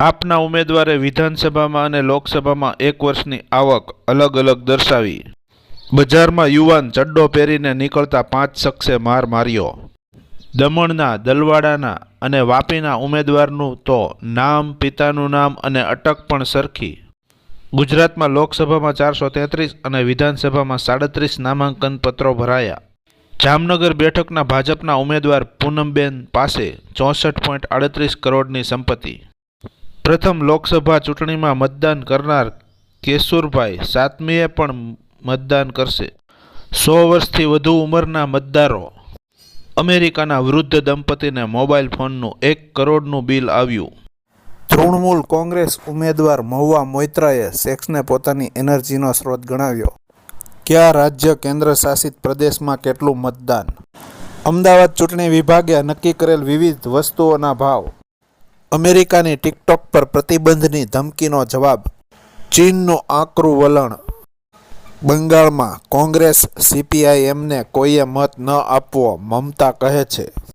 આપના ઉમેદવારે વિધાનસભામાં અને લોકસભામાં એક વર્ષની આવક અલગ અલગ દર્શાવી. બજારમાં યુવાન ચડ્ડો પહેરીને નીકળતા પાંચ શખ્સે માર માર્યો. દમણના, દલવાડાના અને વાપીના ઉમેદવારનું તો નામ, પિતાનું નામ અને અટક પણ સરખી. ગુજરાતમાં લોકસભામાં ચારસો તેત્રીસ અને વિધાનસભામાં સાડત્રીસ નામાંકન પત્રો ભરાયા. જામનગર બેઠકના ભાજપના ઉમેદવાર પૂનમબેન પાસે ચોસઠ પોઈન્ટ આડત્રીસ કરોડની સંપત્તિ. પ્રથમ લોકસભા ચૂંટણીમાં મતદાન કરનાર કેશુરભાઈ સાતમીએ પણ મતદાન કરશે. સો વર્ષથી વધુ ઉંમરના મતદારો અમેરિકાના વૃદ્ધ દંપતીને મોબાઈલ ફોનનું એક કરોડનું બિલ આવ્યું. તૃણમૂલ કોંગ્રેસ ઉમેદવાર મહુવા મોઇત્રાએ સેક્સને પોતાની એનર્જીનો સ્ત્રોત ગણાવ્યો. કયા રાજ્ય કેન્દ્ર શાસિત પ્રદેશમાં કેટલું મતદાન? અમદાવાદ ચૂંટણી વિભાગે નક્કી કરેલ વિવિધ વસ્તુઓના ભાવ અમેરિકાની ટિકટોક પર પ્રતિબંધની ધમકીનો જવાબ, ચીનનું આકરું વલણ. બંગાળમાં કોંગ્રેસ સીપીઆઈએમને કોઈએ મત ન આપવો, મમતા કહે છે.